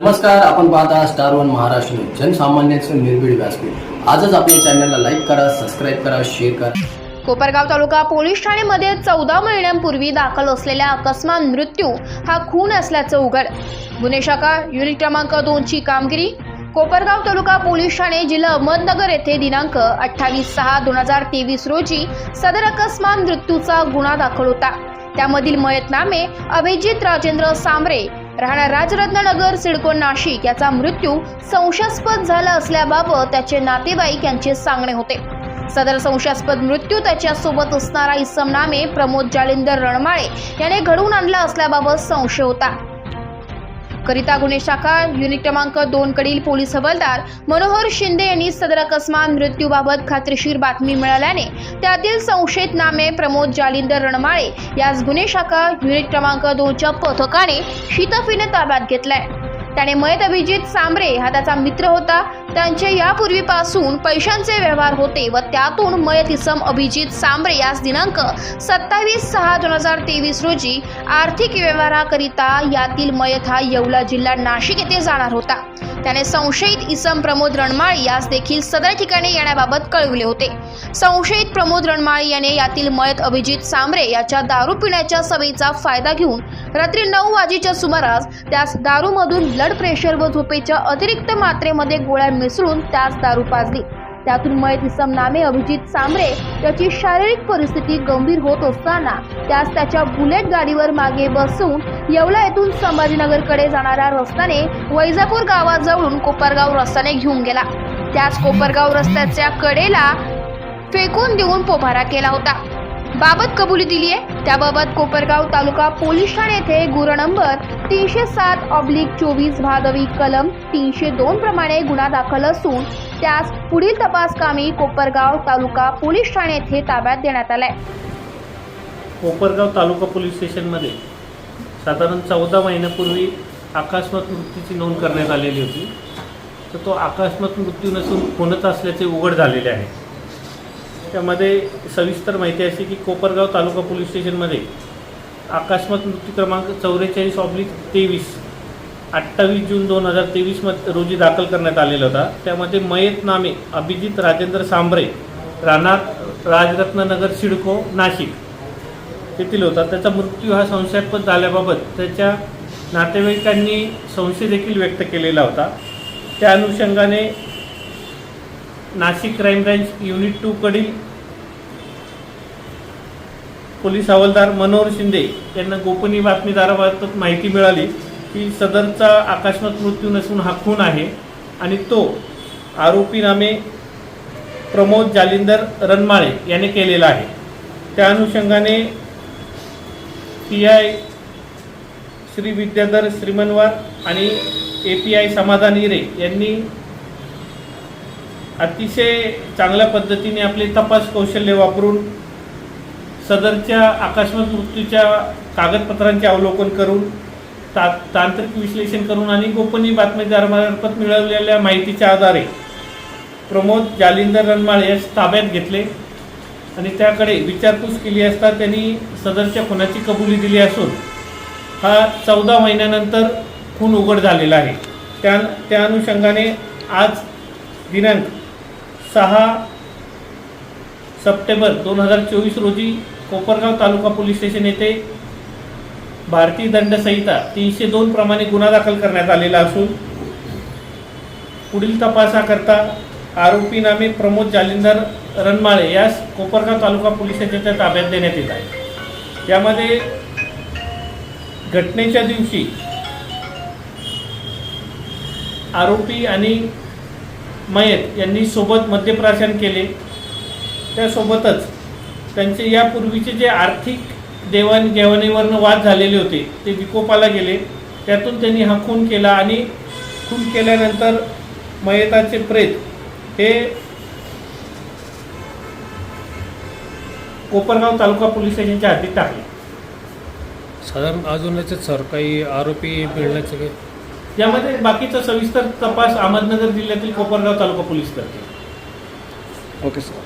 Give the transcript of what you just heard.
नमस्कार आपण पाहता स्टार वन महाराष्ट्र न्यूज. जनसामान्यांचे निर्भीड व्यासपीठ. आजच आपल्या चॅनलला लाईक करा सबस्क्राईब करा शेअर करा. कोपरगाव तालुका पोलीस ठाणेमध्ये चौदा महिन्यांपूर्वी दाखल असलेल्या अकस्मात मृत्यू हा खून असल्याचं उघड. गुन्हे शाखा युनिट क्रमांक दोनची कामगिरी कोपरगाव तालुका पोलीस ठाणे जिल्हा अहमदनगर येथे दिनांक अठ्ठावीस सहा दोन हजार तेवीस रोजी सदर अकस्मात मृत्यूचा गुन्हा दाखल होता. त्यामधील मयत नामे अभिजित राजेंद्र सांबरे राहणार राजरत्ननगर सिडको नाशिक याचा मृत्यू संशयास्पद झाला असल्याबाबत त्याचे नातेवाईक यांचे सांगणे होते. सदर संशयास्पद मृत्यू त्याच्यासोबत असणारा इसम नामे प्रमोद जालिंदर रणमाळे याने घडवून आणला असल्याबाबत संशय होता. करिता गुन्हे शाखा युनिट क्रमांक दोन कडील पोलीस हवालदार मनोहर शिंदे यांनी सदर अकस्मात मृत्यूबाबत खात्रीशीर बातमी मिळाल्याने त्यातील संशयित नामे प्रमोद जालिंदर रणमाळे यास गुन्हे शाखा युनिट क्रमांक दोनच्या पथकाने शितफीने ताब्यात घेतलाय. त्याने मयत अभिजित सांबरे हा त्याचा मित्र होता. त्यांचे यापूर्वीपासून पैशांचे व्यवहार होते व त्यातून मयत इसम अभिजित सांबरे यास दिनांक सत्तावीस सहा दोन हजार तेवीस रोजी आर्थिक व्यवहाराकरिता यातील मयत हा येवला जिल्हा नाशिक येथे जाणार होता. त्याने संशयित इसम प्रमोद रणमाळी यास देखील सदर ठिकाणी येण्याबाबत कळविले होते. संशयित प्रमोद रणमाळी याने यातील मयत अभिजित सांबरे याच्या दारू पिण्याच्या सवयीचा फायदा घेऊन रात्री नऊ वाजेच्या सुमारास त्यास दारूमधून ब्लड प्रेशर व झोपेच्या अतिरिक्त मात्रेमध्ये गोळ्या मिसळून त्यास दारू पाजली. त्यातून मयत इसम नामे अभिजित सांबरे याची शारीरिक परिस्थिती गंभीर होत असताना त्यास त्याच्या बुलेट गाडीवर मागे बसून येवला येथून संभाजीनगरकडे जाणाऱ्या रस्त्याने वैजापूर गावाजवळून कोपरगाव रस्त्याने घेऊन गेला. त्यास कोपरगाव रस्त्याच्या कडेला फेकून देऊन पोभारा केला होता. बाबत कबुली दिली आहे त्याबाबत कोपरगाव तालुका पोलीस ठाणे येथे गुन्हा नंबर तीनशे सात ऑब्लिक चोवीस भादवी कलम तीनशे दोन प्रमाणे गुन्हा दाखल असून त्यास पुढील तपास कामी कोपरगाव तालुका पोलीस ठाणे येथे ताब्यात देण्यात आलाय. कोपरगाव तालुका पोलीस स्टेशनमध्ये साधारण चौदा महिन्यापूर्वी आकस्मात मृत्यूची नोंद करण्यात आलेली होती. तर तो आकस्मात मृत्यू नसून खूनच असल्याचे उघड झालेले आहे. त्यामध्ये सविस्तर माहिती अशी की कोपरगाव तालुका पोलीस स्टेशनमध्ये आकस्मात मृत्यू क्रमांक चौवेचाळीस ऑब्लिक तेवीस अठ्ठावीस जून दोन हजार तेवीस रोजी दाखल करण्यात आलेला होता. त्यामध्ये मयत नामे अभिजित राजेंद्र सांबरे राहणार राजरत्ननगर सिडको नाशिक तेथील होता. त्याचा मृत्यू हा संशयास्पद झाल्याबाबत त्याच्या नातेवाईकांनी संशय देखील व्यक्त केलेला होता. त्या अनुषंगाने नाशिक क्राईम ब्रँच युनिट टूकडील पोलीस हवालदार मनोहर शिंदे यांना गोपनीय बातमीदाराबाबत माहिती मिळाली. की सदरचा आकस्मात मृत्यू नसून हा खून आहे आणि तो आरोपी नामे प्रमोद जालिंदर रनमाळे याने केलेला आहे. त्या अनुषंगाने पी आय श्री विद्याधर श्रीमनवार आणि ए पी आय समाधान हिरे यांनी अतिशय चांगल्या पद्धतीने आपले तपास कौशल्य वापरून सदरच्या आकस्मात मृत्यूच्या कागदपत्रांचे अवलोकन करून ता तांत्रिक विश्लेषण करून आणि गोपनीय बातमीदारामार्फत मिळवलेल्या माहितीच्या आधारे प्रमोद जालिंदर रणमाळे यास ताब्यात घेतले आणि त्याकडे विचारपूस केली असता त्यांनी सदरच्या खुनाची कबुली दिली असून हा चौदा महिन्यानंतर खून उघड झालेला आहे. त्या त्या अनुषंगाने आज दिनांक सहा सप्टेंबर दोन हजार चोवीस रोजी कोपरगाव तालुका पोलीस स्टेशन येथे भारतीय दंड संहिता तीनशे दोन प्रमाणे गुन्हा दाखल करण्यात आलेला असून पुढील तपासाकरता आरोपी नामे प्रमोद जालिंदर रनमाळे यास कोपरगाव तालुका पोलीस स्टेशनच्या ताब्यात देण्यात येत आहे. यामध्ये घटनेच्या दिवशी आरोपी आणि मयत यांनी सोबत मद्यप्राशन केले. त्यासोबतच त्यांचे यापूर्वीचे जे आर्थिक देवाणघेवाणीवरनं वाद झालेले होते. ते विकोपाला गेले. त्यातून त्यांनी हा खून केला आणि खून केल्यानंतर मयताचे प्रेत हे कोपरगाव तालुका पोलीस स्टेशनच्या हद्दीत टाकले. साधारण अजून याच्यात सर काही आरोपी मिळण्याचं काही? यामध्ये बाकीचा सविस्तर तपास अहमदनगर जिल्ह्यातील कोपरगाव तालुका पोलीस करते ओके सर.